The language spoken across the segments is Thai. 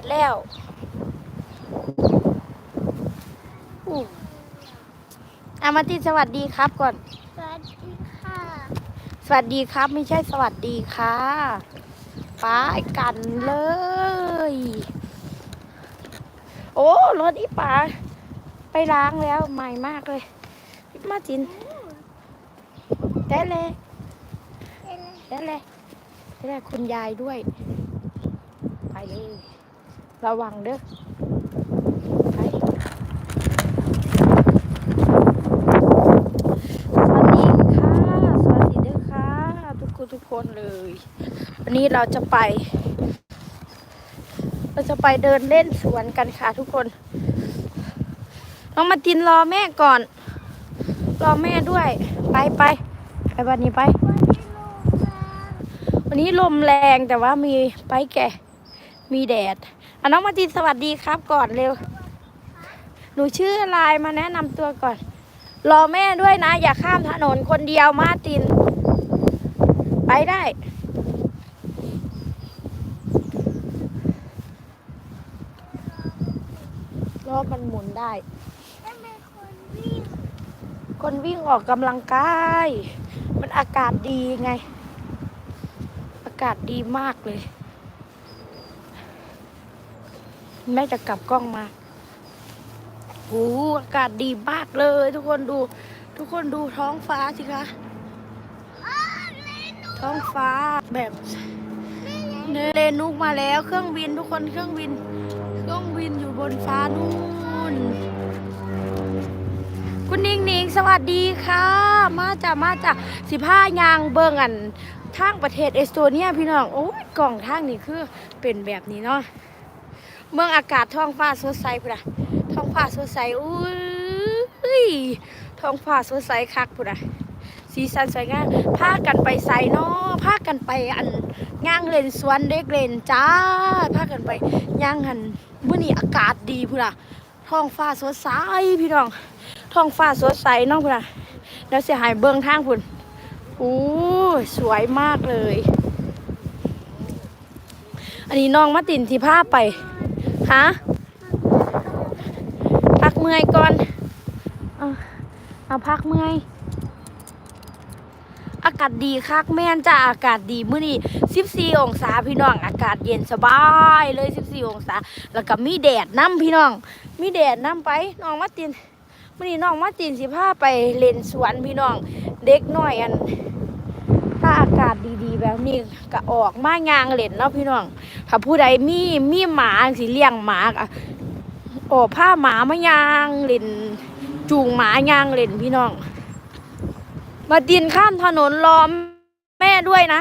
ดแล้วอู้อามาตินสวัสดีครับก่อน สวัสดีค่ะ สวัสดีครับไม่ใช่สวัสดีค่ะไปกันเลย โอ้รถอีป๋าไปล้างแล้วใหม่มากเลยมาจินได้เลยได้เลยได้เลยคุณยายด้วย ไปเลย ระวังเด้อไปสวัสดีค่ะ สวัสดีเด้อค่ะ ทุกคนทุกคนเลย วันนี้เราจะไป เราจะไปเดินเล่นสวนกันค่ะทุกคนน้องมาตินรอแม่ก่อน รอแม่ด้วย ไปไปไปวันนี้ไป วันนี้ลมแรงแต่ว่ามีไปแก่มีแดด อะน้องมาตินสวัสดีครับก่อนเร็ว หนูชื่ออะไรมาแนะนำตัวก่อน รอแม่ด้วยนะ อย่าข้ามถนนคนเดียวมาติน ไปได้ รอบมันหมุนได้ คนวิ่งออกกำลังกาย มันอากาศดีไง อากาศดีมากเลย แม่จะกลับกล้องมาโอ้โหอากาศดีมากเลย ทุกคนดู ทุกคนดูท้องฟ้าสิคะ ท้องฟ้าแบบเรนุกมาแล้วเครื่องบินทุกคนเครื่องบิน เครื่องบินอยู่บนฟ้านู่น คุณนิงนิงสวัสดีค่ะ มาจากมาจากสิผ้ายางเบิงอันทางประเทศเอสโตเนียพี่น้อง โอ้ยกล่องทางนี่คือเป็นแบบนี้เนาะ เมืองอากาศท้องฟ้าสดใสพุ่นอะท้องฟ้าสดใสอุ้ยท้องฟ้าสดใสคักพุ่นอะสีสันสวยงามพากันไปใส่เนาะพากันไปอันย่างเลนสวนเด็กเลนจ้าพากันไปย่างหันมื้อนี้อากาศดีพุ่นอะท้องฟ้าสดใสพี่น้องท้องฟ้าสดใสเน้องพุ่นน่ะแล้วเสียหายเบื้องทางพุ่นอู้สวยมากเลย อันนี้น้องมาตินที่ผ้าไป ฮะพักเมื่อยก่อนเอาเอาพักเมื่อยอากาศดีคักแม่นจ้าอากาศดีมื้อนี้14 องศาพี่น้อง อากาศเย็นสบายเลย 14 องศา แล้วก็มีแดดน้ำพี่น้อง มีแดดน้ำไปน้องมาตินมื่อนี้น้องมาจีนสิพาไปเล่นสวนพี่น้อง เด็กน้อยอัน ดีๆ แบบนี้ก็ออกมายางเล่นเนาะพี่น้อง ถ้าผู้ใดมีมีหมาสิเลี้ยงหมาก็ออกผ้าหมามายางเล่นจูงหมายางเล่นพี่น้อง มาดินข้ามถนนรอมแม่ด้วยนะ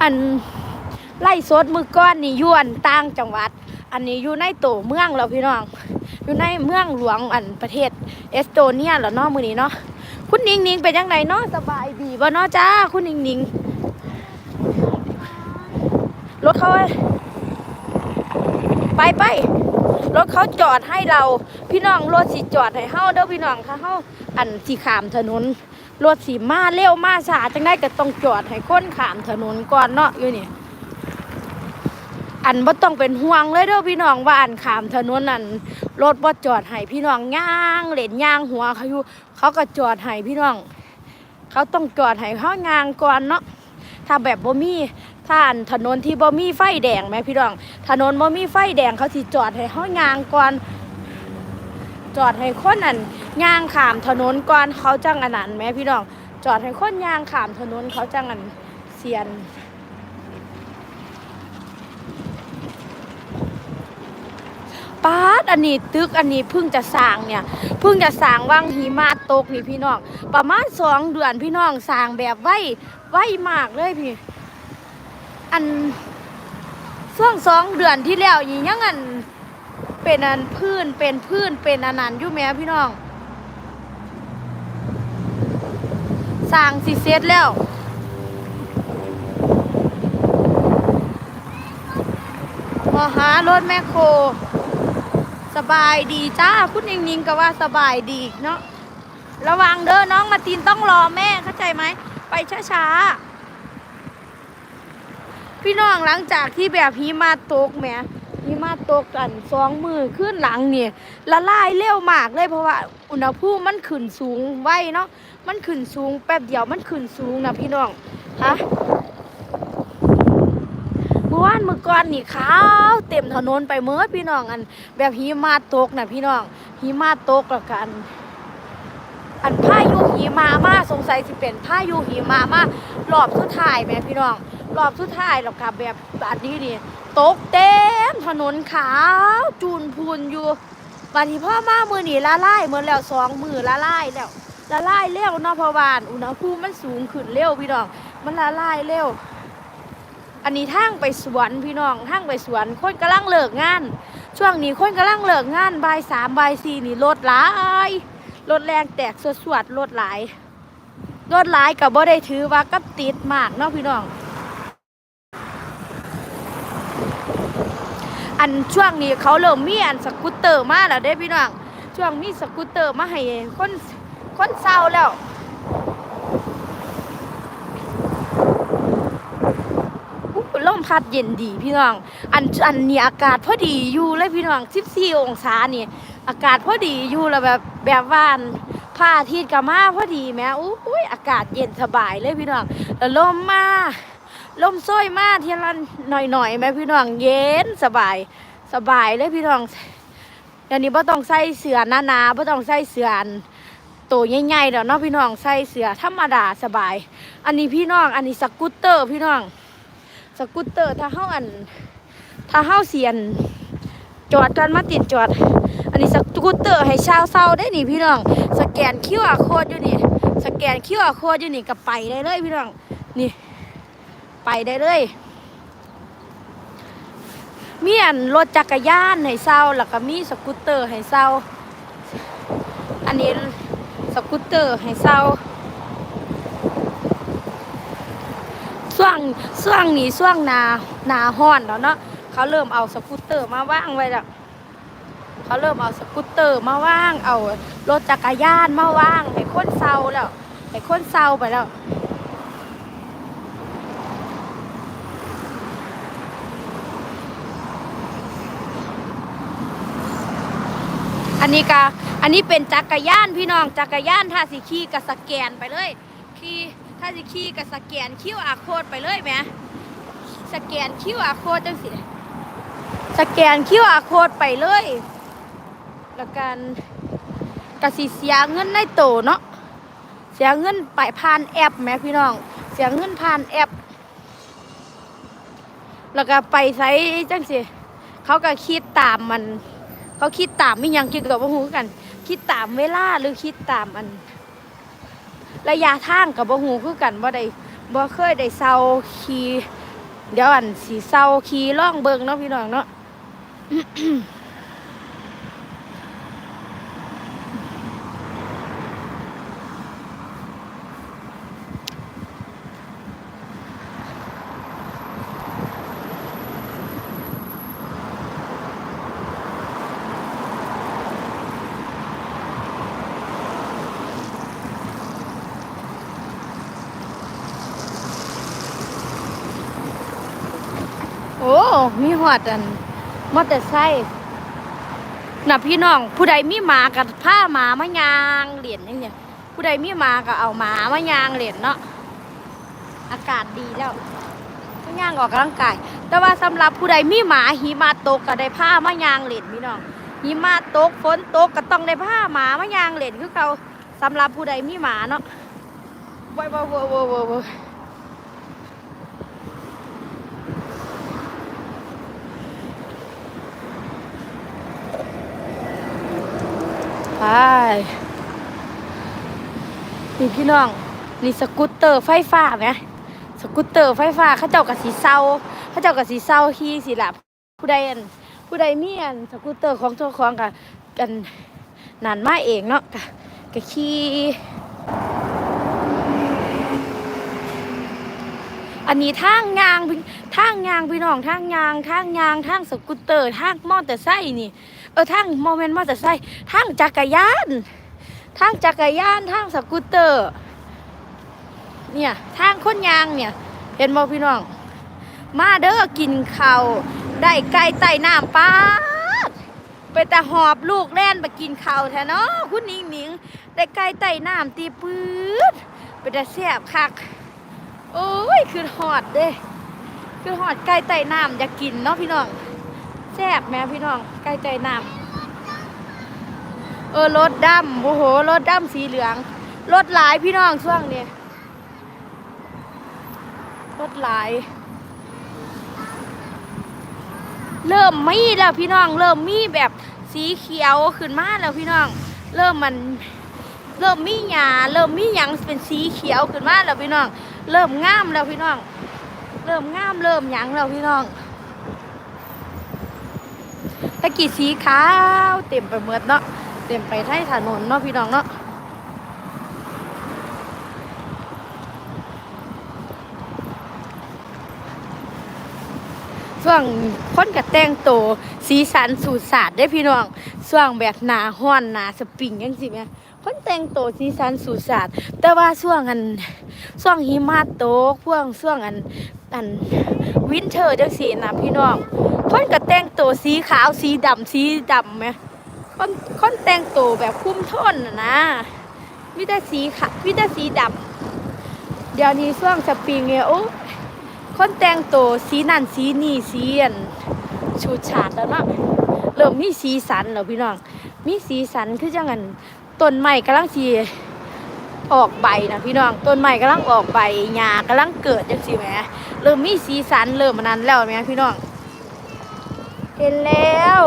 อันไล่สดมือก้อนนี่อยวนต่างจังหวัด อันนี้อยู่ในโตเมืองแล้วพี่น้อง อยู่ในเมืองหลวงอันประเทศเอสโตเนียแล้วเนาะมือนี้เนาะ คุณนิงนิงเป็นยังไงเนาะสบายดีบ่เนาะจ้า คุณนิงนิงรถเขาไปไปรถเขาจอดให้เรา พี่น้องรถสิจอดให้เฮาเด้อพี่น้องค่ะเฮาอันสิขามถนนรถสิมาเร็วมาช้าจังได้ก็ต้องจอดให้คนขามถนนก่อนเนาะอยู่นี่ อันบ่ต้องเป็นห่วงเลยเด้อพี่น้องว่าอันขามถนนนั่นรถบ่จอดให้พี่น้องย่างเล่นย่างหัวเขาอยู่เขาก็จอดให้พี่น้อง เขาต้องจอดให้เขาย่างก่อนเนาะถ้าแบบบ่มีถ้าอันถนนที่บ่มีไฟแดงแหมพี่น้อง ถนนบ่มีไฟแดงเขาสิจอดให้เขาย่างก่อน จอดให้คนอันย่างขามถนนก่อนเขาจังอันนั้นแหมพี่น้อง จอดให้คนย่างขามถนนเขาจังอันเสียน ป้าดอันนี้ตึกอันนี้เพิ่งจะสร้างเนี่ยเพิ่งจะสร้างวังหิมะตกนี่พี่น้อง ประมาณสองเดือนพี่น้องสร้างแบบไวไวมากเลยพี่ อันช่วงสองเดือนที่แล้วนี่ยังอันเป็นอันพื้นเป็นพื้นเป็นอันนั้นอยู่แม่พี่น้องสร้างสิเสร็จแล้วมาหารถแมคโคร สบายดีจ้าคุณยิงยิงก็ว่าสบายดีเนาะระวังเด้อน้องมาตินต้องรอแม่เข้าใจไหมไปช้าๆพี่น้องหลังจากที่แบบหิมะตกแหมหิมะตกกันสองมือขึ้นหลังเนี่ยละลายเร็วมากเลยเพราะว่าอุณหภูมิมันขึ้นสูงไวเนาะมันขึ้นสูงแป๊บเดียวมันขึ้นสูงนะพี่น้องฮะ มื่อก่อนนี่ขาวเต็มถนนไปเมื่อพี่น้องอัน แบบหิมะตกนะพี่น้องหิมะตกแล้วกัน อันพายุหิมะมาสงสัยสิเป็นพายุหิมะมารอบสุดท้ายแหม่พี่น้องรอบสุดท้ายแล้วค่ะแบบอันนี้นี่ตกเต็มถนนขาวจูนพูนอยู่บัดนี้พ่อมามือหนีละลายเหมือนแล้วสองมือละลายแล้วละลายเร็วเนาะพราะว่าอุณหภูมิมันสูงขึ้นเร็วพี่น้องมันละลายเร็ว อันนี้ทางไปสวนพี่น้องทางไปสวนคนกำลังเลิกงาน ช่วงนี้คนกำลังเลิกงานบ่ายสามบ่ายสี่นี่รถหลายรถแรงแตกสวดสวดรถหลายรถหลายกับบ่ได้ถือว่ากับติดมากเนาะพี่น้อง อันช่วงนี้เขาเริ่มมีอันสกูตเตอร์มาแล้วเด้พี่น้องช่วงมีสกูตเตอร์มาให้คนคนเศร้าแล้ว อู้ลม พัดเย็นดีพี่น้อง อันอันนี้อากาศพอดีอยู่เลยพี่น้อง14องศานี่ อากาศพอดีอยู่แล้วแบบแบบว่านพระอาทิตย์ก็มาพอดีแม่อู้ยอากาศเย็นสบายเลยพี่น้องแล้วลมมาลมโซ้ยมาเทียละหน่อยๆแม่พี่น้องเย็นสบายสบายเลยพี่น้องเดี๋ยวนี้บ่ต้องใส่เสื้อหนาๆบ่ต้องใส่เสื้อตัวใหญ่ๆเดี๋ยวเนาะพี่น้องใส่เสื้อธรรมดาสบาย อันนี้พี่น้องอันนี้สกูตเตอร์พี่น้อง สกูตเตอร์ถ้าเฮาอัน ถ้าเฮาเสียน จอดกันมาติดจอด อันนี้สกูตเตอร์ให้ชาวเซาได้นี่พี่น้อง สแกน QR code อยู่นี่ สแกน QR code อยู่นี่ก็ไปได้เลยพี่น้อง นี่ ไปได้เลยมีอันรถจักรยานให้เซาแล้วก็มีสกูตเตอร์ให้เซาอันนี้สกูตเตอร์ให้เซา ช่ วงช่วงนี้ช่วงนานาห้อนแล้วเนาะเขาเริ่มเอาสกูตเตอร์มาว่างไว้แล้วเขาเริ่มเอาสกูตเตอร์มาว่าง เอารถจักรยานมาว่างให้คนเซาแล้วให้คนเซาไปแล้วอันนี้กะอันนี้เป็นจักรยานพี่น้องจักรยานถ้าสิขี่ก็สแกนไปเลยขี่ ถ้าสิขี่ก็สแกนคิวอาโคดไปเลยแหมสแกนคิวอาโคดจังสิสแกนคิวอาโคดไปเลย แล้วกันกสิเสียเงินในโตเนาะเสียเงินไปผ่านแอปแหมพี่น้อง เสียเงินผ่านแอป แล้วก็ไปใช้จังสิเขาก็คิดตามมัน เขาคิดตามไม่ยังคิดกับว่าหูกัน คิดตามเวลาหรือคิดตามอัน ระยะทางกับบ่หูคือกันบ่ได้บ่เคยได้เซาขี่เดี๋ยวอันสีเซาขี่ล่องเบิงเนาะพี่น้องเนาะ โอ้ มีหอดอันมอเตอร์ไซค์น่ะพี่น้อง ผู้ใดมีหมากับผ้าหมามายางเหรียญนี่เนี่ยผู้ใดมีหมาก็เอาหมามายางเหรียญเนาะอากาศดีแล้วก็ย่างออกกำลังกาย แต่ว่าสำหรับผู้ใดมีหมาหิมะตกก็ได้ผ้ามายางเหรียญพี่น้องหิมะตกฝนตกก็ต้องได้ผ้าหมามายางเหรียญคือเขาสำหรับผู้ใดมีหมาเนาะว้าวว้าวว้าวว้าวว้าว ไปนี่พี่น้อง นี่สกูตเตอร์ไฟฟ้าไหมสกูตเตอร์ไฟฟ้าเขาเจ้ากับสีเศร้าเขาเจ้ากับสีเศร้าขี่สีหลับผู้ใดอันผู้ใดมีอันสกูตเตอร์ของเจ้าของกับกันนันมาเองเนาะกะกะขี่อันนี้ทางยางทางยางพี่น้องทางยางทางยางทางสกูตเตอร์ทางมอเตอร์ไซค์นี่ เออทางโมเมนต์มอเตอร์ไซค์ทางจักรยานทางจักรยานทางสกูตเตอร์ เนี่ยทางคนยางเนี่ย เห็นบ่พี่น้อง มาเด้อกินข้าวได้ไก่ไต่น้ำป้าดไปแต่หอบลูกแล่นไปกินข้าวแท้เนาะคุณนิงนิงได้ไก่ไต่น้ำตีปื๊ดไปแต่แซ่บคัก โอ้ยคือหอดเด้คือหอดไก่ไต่น้ำอยากกินเนาะพี่น้อง แซ่บแม่พี่น้องไก่ไต่น้ำเออรถดำโอ้โหรถดำสีเหลืองรถหลายพี่น้องช่วงนี้รถหลาย เริ่มมีแล้วพี่น้อง เริ่มมีแบบสีเขียวขึ้นมาแล้วพี่น้อง เริ่มมันเริ่มมีหญ้าเริ่มมีหยังเป็นสีเขียวขึ้นมาแล้วพี่น้อง เริ่มงามแล้วพี่น้อง เริ่มงามเริ่มหยังแล้วพี่น้อง ตะกี้สีขาวเต็มไปหมดเนาะเต็มไปท้ายถนนเนาะพี่น้องเนาะช่วงคนกับแต่งโตสีสันสูตรศาสตร์ได้พี่น้องช่วงแบบหนาห้อนหนาสปริงยังสิแม่คนแต่งโตสีสันสูตรศาสตร์แต่ว่าช่วงอันช่วงหิมะตกพวกช่วงอันอันวินเทอร์จังสีนะพี่น้อง คนก็แต่งตัวสีขาวสีดำสีดำไหมคนคนแต่งตัวแบบคุ้มโทนนะนะมีแต่สีขาวมีแต่สีดำเดี๋ยวนี้ช่วงสปริงเนี่ยโอ้คนแต่งตัวสีนั่นสีนี่สีอันชูชาดแล้วเนาะเริ่มมีสีสันแล้วพี่น้อง มีสีสันคือจังอันต้นไม้กำลังสีออกใบนะพี่น้องต้นไม้กำลังออกใบหญ้ากำลังเกิดจังสิแหมเริ่มมีสีสันเริ่มมานานแล้วไหมพี่น้อง เห็นแล้ว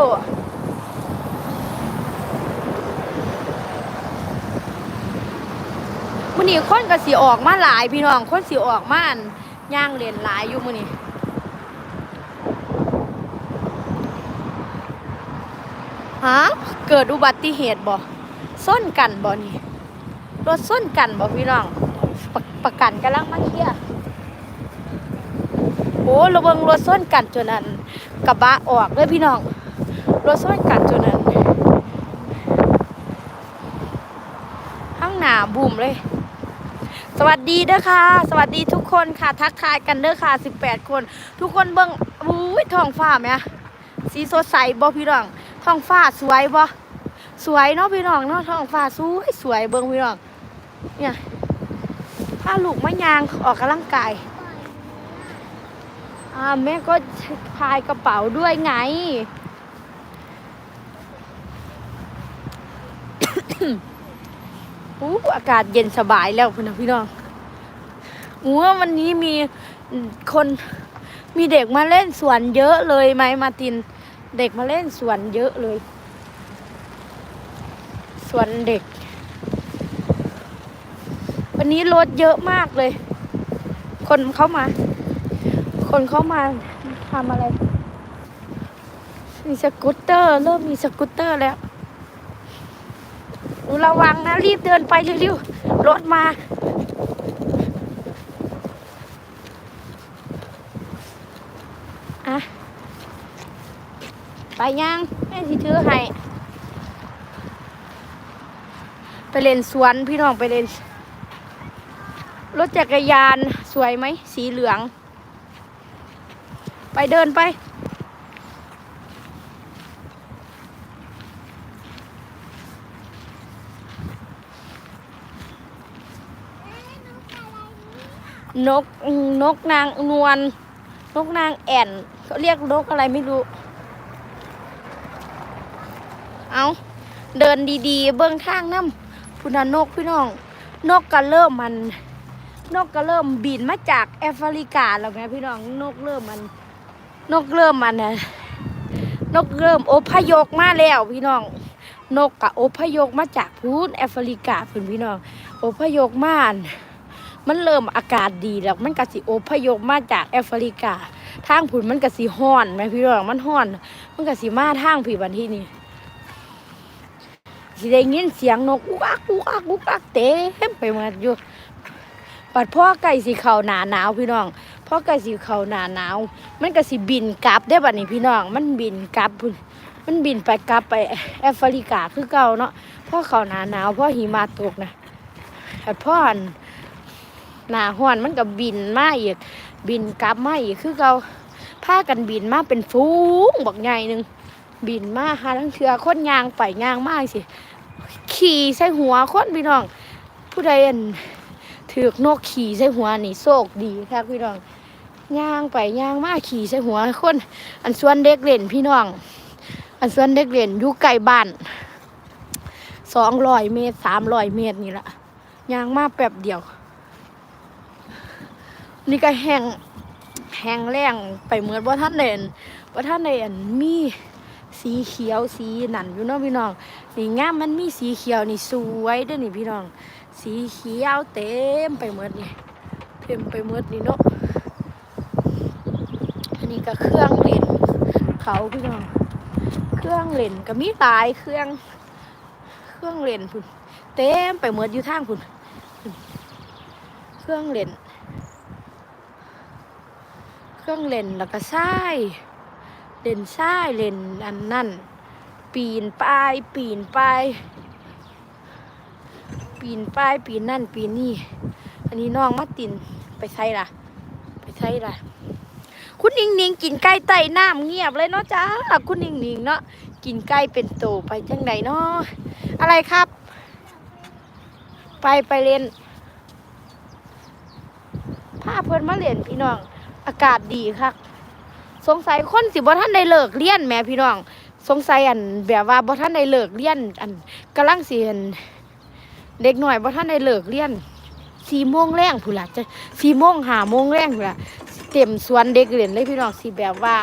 มื้อนี้คนก็สิออกมาหลายพี่น้อง คนสิออกมาอันย่างเรียนหลายอยู่มื้อนี้ฮะเกิดอุบัติเหตุบ่ส้นกันบ่นี่ รถส้นกันบ่พี่น้อง ประประกันกำลังมาเคลียร์ โอ้ระเบิงรถส้นกันจนนั้นกระบะออกเลยพี่น้องรถส้นกันจนนั้นข้างหน้าบูมเลย สวัสดีเด้อค่ะ สวัสดีทุกคนค่ะ ทักทายกันเด้อค่ะ18 คน ทุกคนเบิ่งอุ้ยท้องฟ้าไหมสีสดใสบ่พี่น้องท้องฟ้าสวยบ่สวยเนาะพี่น้องเนาะท้องฟ้าสวยสวยเบิ่งพี่น้องเนี่ยถ้าลูกมะยางออกกำลังกาย อ่าแม่ก็พายกระเป๋าด้วยไง อู้อากาศเย็นสบายแล้วคุณนะพี่น้องอู้ว่าวันนี้มีคนมีเด็กมาเล่นสวนเยอะเลยไหมมาติน เด็กมาเล่นสวนเยอะเลย สวนเด็ก วันนี้รถเยอะมากเลย คนเข้ามา คนเข้ามาทำอะไร มีสกูตเตอร์ เริ่มมีสกูตเตอร์แล้วระวังนะ รีบเดินไปเร็วๆรถมา อะไปยังแม่สิถือให้ไปเล่นสวนพี่น้องไปเล่นรถจักรยานสวยไหม สีเหลือง ไปเดินไป นกนกนางนวลนกนางแอ่นเขาเรียกนกอะไรไม่รู้ เอาเดินดีๆ เบื้องทางน้ำพุนานกพี่น้อง นกก็เริ่มมัน นกก็เริ่มบินมาจากแอฟริกาแล้วไงพี่น้องนกเริ่มมัน นกเริ่มมันนะนกเริ่มอพยพมาแล้วพี่น้อง นกกะอพยพมาจากพูนแอฟริกาพื้นพี่น้องอพยพมานมันเริ่มอากาศดีแล้ว มันก็สิอพยพมาจากแอฟริกา ทางผุนมันก็สิห้อนไหมพี่น้องมันห้อน มันก็สิมาทางพี่วันที่นี่สิได้ยินเสียงนกอุกอักอุกอักอุกอักเต็มไปหมดอยู่ปัดพ่อไก่สีขาวหนาหนาวพี่น้อง พ่อไก่สีขาหนาหนาว มันก็สิบินกลับได้บัดนี้พี่น้อง มันบินกลับพุ่นมันบินไปกลับไปแอฟริกาคือเก่าเนาะพ่อเขาหนาหนาวเพ่อหิมะตกนะแต่พ่อนหนาห้อนมันก็บินมาอีก บินกลับมาอีกคือเราพากันบินมาเป็นฟูงบักใหญ่หนึ่งบินมาหาทั้งเทือคนยางไปยางมากสิขี่ใส่หัวคนพี่น้อง ผู้ใดเอันถือกนกขี่ใส่หัวนี่โชคดีครับพี่น้อง ย่างไปย่างมาขี่ใส่หัวคน อันส่วนเด็กเล่นพี่น้อง อันส่วนเด็กเล่นอยู่ไกลบ้านสองร้อยเมตรสามร้อยเมตรนี่ละย่างมาแป๊บเดียว นี่ก็แห้งแห้งแรงไปเหมือนว่าท่านเด่นว่าท่านเด่นมีสีเขียวสีนั่นอยู่เนาะพี่น้องนี่งามมันมีสีเขียวนี่สวยเด้วยนี่พี่น้อง สีเขียวเต็มไปหมดนี่เต็มไปหมดนี่เนาะ นี้ก็เครื่องเล่นเขาพี่น้องเครื่องเล่นก็มีตายเครื่องเครื่องเล่นพุ่นเต็มไปหมดอยู่ทางพุ่นเครื่องเล่นเครื่องเล่นแล้วก็ทรายเล่นทรายเล่นอันนั่นปีนป้ายปีนป้ายปีนป้ายปีนนั่นปีนนี่อันนี้น้องมาตินไปใช่ล่ะ ไปใช่ล่ะ คุณนิงนิงกินไก่ไต่น้ำเงียบเลยเนาะจ้าคุณนิงนิงเนาะกินไก่เป็นโตไปจังไหนเนาะอะไรครับ ไปไปเล่นพาเพิ่นมาเล่นพี่น้อง อากาศดีครับสงสัยคนสิบ่ท่านได้เลิกเรียนแม่พี่น้อง สงสัยอันแบบว่าบ่ท่านได้เลิกเรียน อันกำลังสิอันเด็กหน่อยบ่ท่านได้เลิกเรียนสี่โมงแรงผู้ละจะสี่โมงหาโมงแรงผู้ละ เต็มสวนเด็กเรียนเลยพี่น้องสิแบบว่า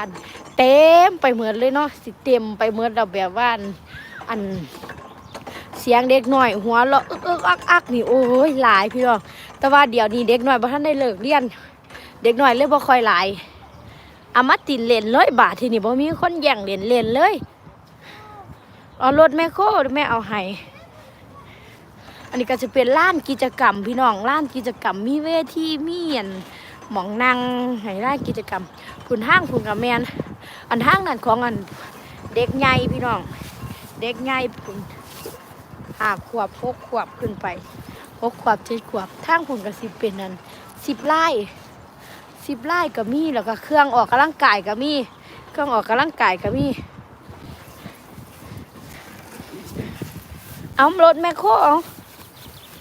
เต็มไปเหมือนเลยเนาะสิเต็มไปเหมือนเราแบบว่าอันอันเสียงเด็กหน่อย หัวเราะอึกอึกอักอักนี่โอ้ยหลายพี่น้องแต่ว่าเดี๋ยวนี้เด็กหน่อยบ่ท่านได้เลิกเรียน เด็กหน่อยเลยบ่ค่อยหลายอามาตินเล่นเลยบาทที่นี่บ่มีคนแย่งเลนเลนเลยเอารถแม่โคแม่เอาให้อันนี้ก็จะเป็นล้านกิจกรรมพี่น้องล้านกิจกรรมมีเวทีมีอัน หมองนั่งให้ล้กิจกรรมผุนห้างผุนกับแมนอันห้างนั่นของอันเด็กใหญ่พี่น้อง เด็กใหญ่ผุนห้าขวบหกขวบขึ้นไปหกขวบเจ็ดขวบทางผุนก็สิบเป็นอันสิบไร่สิบไร่ก็มีแล้วก็เครื่องออกกำลังกายก็มีเครื่องออกกำลังกายก็มีเอารถแม่โคเอา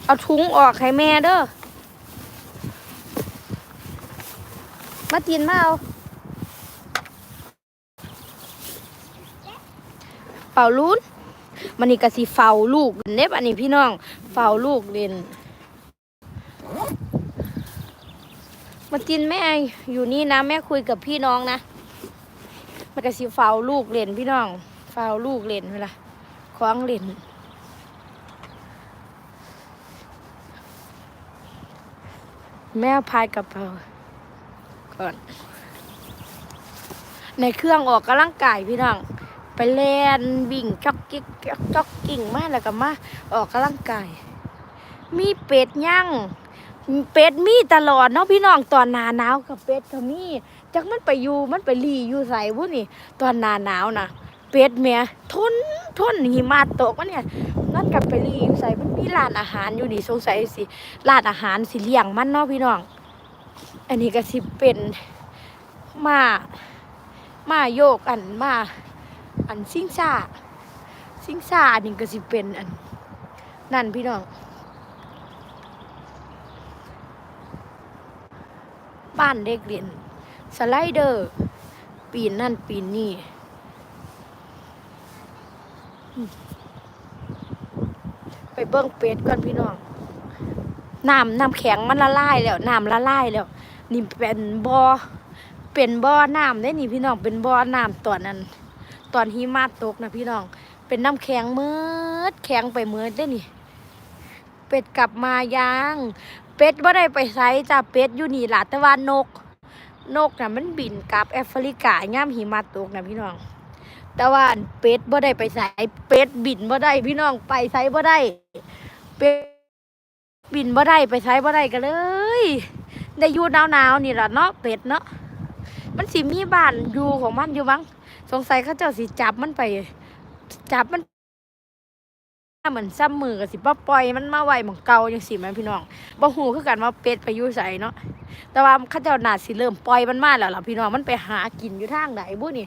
เอาถุงออกให้แม่เด้อ มาตินมาเอา เป่าลุ้นมันนี่ก็สิเฝ้าลูกเน็บอันนี้พี่น้อง เฝ้าลูกเล่นมาตินแม่อยู่นี่นะ แม่คุยกับพี่น้องนะมันก็สิเฝ้าลูกเล่นพี่น้องเฝ้าลูกเล่นเวลาคล้องเล่นแม่พายกับเรา ก่อน ในเครื่องออกกำลังกายพี่น้อง ไปเล่นวิ่งจ็อกกิ๊กจ็อกกิ่งมาแล้วก็มาออกกำลังกาย มีเป็ดย่างเป็ดมีตลอดเนาะพี่น้องตอนหนาหนาวกับเป็ดก็มีจักมันไปอยู่มันไปรีอยู่ใส่บุนี่ ตอนหนาหนาวนะเป็ดเมียทนทนหิมะตกวะเนี่ยนั่นกับไปรีอยู่ใส่มันมีร้านอาหารอยู่นี่สงสัยสิร้านอาหารสิเลี้ยงมันเนาะพี่น้อง อันนี้ก็สิเป็นมามาโยกอันมาอันซิงซาซิงซาอันนี้ก็สิเป็นอันนั่นพี่น้องบ้านเด็กเรียนสไลเดอร์ ปีนนั่นปีนนี่ไปเบิ้งเป็ดก่อนพี่น้องน้ำน้ำแข็งมันละลายแล้วน้ำละลายแล้ว นี่เป็นบอ่อเป็นบ่อน้ำได้นี่พี่น้องเป็นบ่อน้ำตอนนั้น ตอนหิมะตกนะพี่น้อง เป็นน้ำแข็งเมืดแข็งไปเมืดได้นี่ เป็ดกลับมายังเป็ดบ่ได้ไปไสจ้าเป็ดอยู่นี่ล่ะแต่ว่านก นกน่ะมันบินกลับแอฟริกาย่ามหิมะตกนะพี่น้อง แต่ว่าอันเป็ดบ่ได้ไปไสเป็ดบินบ่ได้พี่น้องไปไสบ่ได้ เป็ดบินบ่ได้ไปไสบ่ได้กันเลย ได้อยู่หนาวๆนี่แหละเนาะเป็ดเนาะมันสิมีบ้านอยู่ของมันอยู่มั้งสงสัยเขาเจ้าสิจับมันไป จับมันเหมือนซ้ำมือกับสิบ่ปล่อยมันมาไว้หมองเก่าจังซี่แม่พี่น้องบ่ฮู้คือกันว่าเป็ดไปอยู่ไสเนาะแต่ว่าเขาเจ้าน่าสิเริ่มปล่อยมันมาแล้วล่ะพี่น้องมันไปหากินอยู่ทางใดบุนี่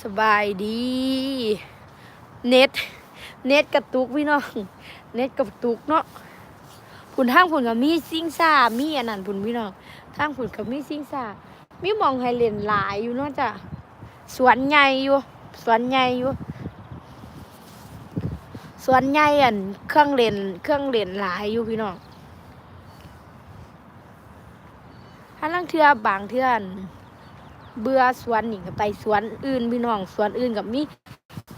สบายดี เน็ต เน็ตกระตุกพี่น้อง เน็ตกระตุกเนาะ ผุนทางผุนกับมีซิงซ่ามีอันนั้นผุนพี่น้องทางผุนกับมีซิงซ่ามีมองให้เลนหลายอยู่นาะจ้ะสวนใหญ่อยู่ สวนใหญ่อยู่สวนใหญ่อันเครื่องเล่นเครื่องเล่นหลายอยู่พี่น้องถ้าลังเทือบางเทือนเบื่อสวนนี่ก็ไปสวนอื่นพี่น้องสวนอื่นกับมี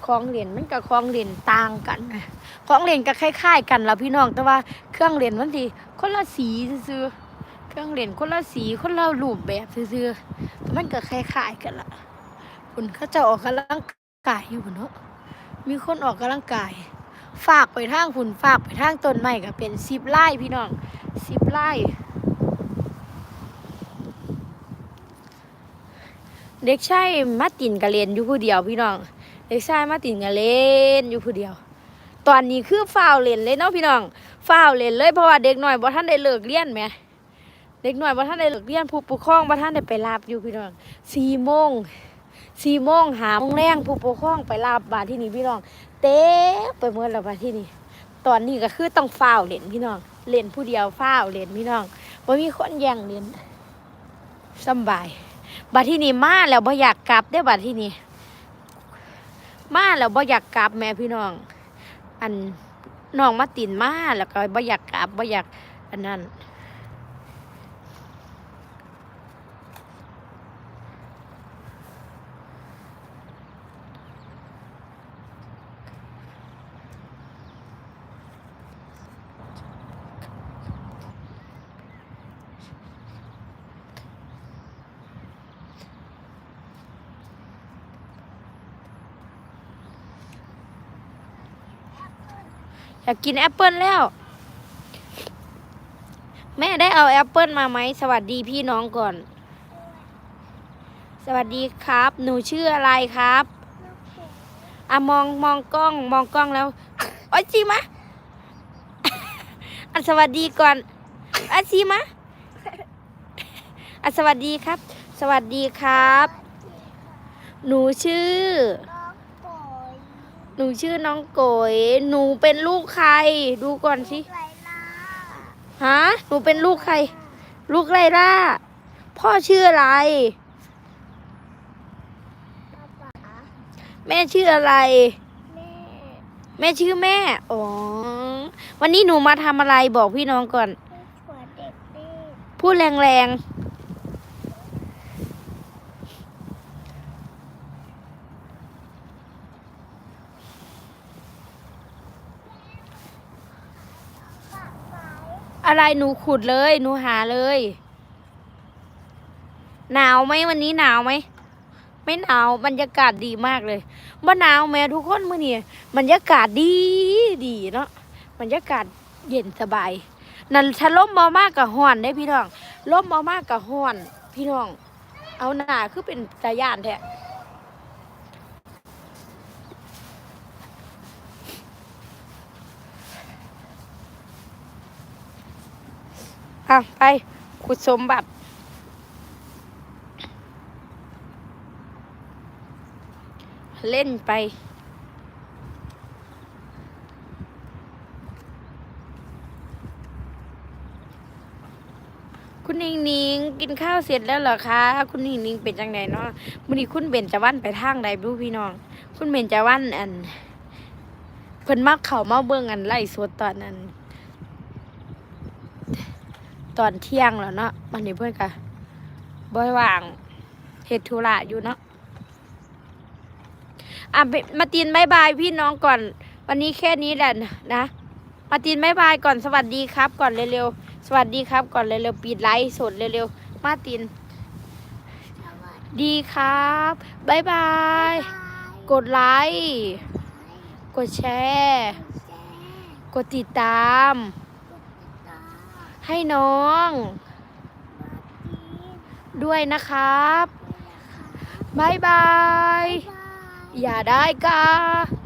ของเล่นมันกับของเล่นต่างกันนะของเล่นก็คล้ายๆกันแล้วพี่น้องแต่ว่าเครื่องเล่นมันสิคนละสีซื่อเครื่องเล่นคนละสีคนละรูปแบบซื่อมันก็คล้ายๆกันละคุณเขาจะออกกำลังกายอยู่เนาะมีคนออกกำลังกาย ฝากไปทางฝุ่นฝากไปทางต้นไม้ก็เป็นสิบไร่พี่น้องสิบไร่เด็กชายมาตินกะเล่นอยู่ผู้เดียวพี่น้อง เด็กชายมาตินกะเล่นอยู่ผู้เดียว ตอนนี้คือฝ้าวเล่นเลยเนาะพี่น้องฝ้าวเล่นเลยเพราะว่าเด็กหน้อยบ่ท่านได้เลิกเรียนแหมเด็กหน้อยบ่ท่านได้เลิกเรียนผู้ปกครองบ่ท่านได้ไปรับอยู่พี่น้องสี่โมงสี่โมงหาโมงแรงผู้ปกครองไปรับบาดที่นี่พี่น้อง เต๊ไปเมื่อแล้วบาดที่นี่ตอนนี้ก็คือต้องฝ้าวเล่นพี่น้องเล่นผู้เดียวฝ้าวเล่นพี่น้องบ่มีคนแย่งเล่นสบายบัดที่นี่มาแล้วบ่อยากกลับได้บัดที่นี่ มาแล้วบ่อยากกลับแม่พี่น้อง อันน้องมาตินมาแล้วก็บ่อยากกลับบ่อยากอันนั้น อยากกินแอปเปิลแล้ว แม่ได้เอาแอปเปิลมาไหม สวัสดีพี่น้องก่อน สวัสดีครับ หนูชื่ออะไรครับอะมองมองกล้องมองกล้องแล้วโอ้ยจีมะอะสวัสดีก่อนอะจีมะอะสวัสดีครับ สวัสดีครับ หนูชื่อ หนูชื่อน้องโกยหนูเป็นลูกใคร ดูก่อนสิ ไรล่ะฮะ หนูเป็นลูกใคร ลูกไรล่า พ่อชื่ออะไรป้าป๋าแม่ชื่ออะไร แม่แม่ชื่อแม่ อ๋อ วันนี้หนูมาทำอะไรบอกพี่น้องก่อนผู้ชวนเด็กเล่นพูดแรง อะไรหนูขุดเลย หนูหาเลย หนาวไหมวันนี้หนาวไหมไม่หนาวบรรยากาศดีมากเลยบ่หนาวแม่ทุกคนมื้อนี้บรรยากาศดีดีเนาะบรรยากาศเย็นสบาย นั่นถ้าลมบ่มากกับห้อนได้พี่น้องลมบ่มากกับห้อน พี่น้อง เอาหนาคือเป็นตาย่านแท้ อะไปขุดสมบัติ เล่นไป คุณนิงนิงกินข้าวเสร็จแล้วเหรอคะ คุณนิงนิงเป็นจังไดเนาะมื้อนี้คุณเบนจะวันไปทางใดบ่รู้พี่น้อง คุณเบนจะวันอันเพิ่นมักเข้ามาเบิ่งอันไล่สดตอนนั้น ตอนเที่ยงแล้วเนาะวันนี้เพิ่อนก็บ่ว่างเฮ็ดธุระอยู่เนาะอะไปมาตีนบายบายพี่น้องก่อน วันนี้แค่นี้แหละนะ มาตีนบายบายก่อนสวัสดีครับ ก่อนเร็วๆสวัสดีครับ ก่อนเร็วๆปิดไลฟ์สดเร็วๆมาตีนดีครับบายบาย กดไลค์ กดแชร์ กดติดตามกดติดตาม ให้น้องมาตีนด้วยนะครับด้วยนะคะบายบายบ๊ายบาย อย่าได้กา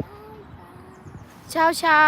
ได้เช้าเช้า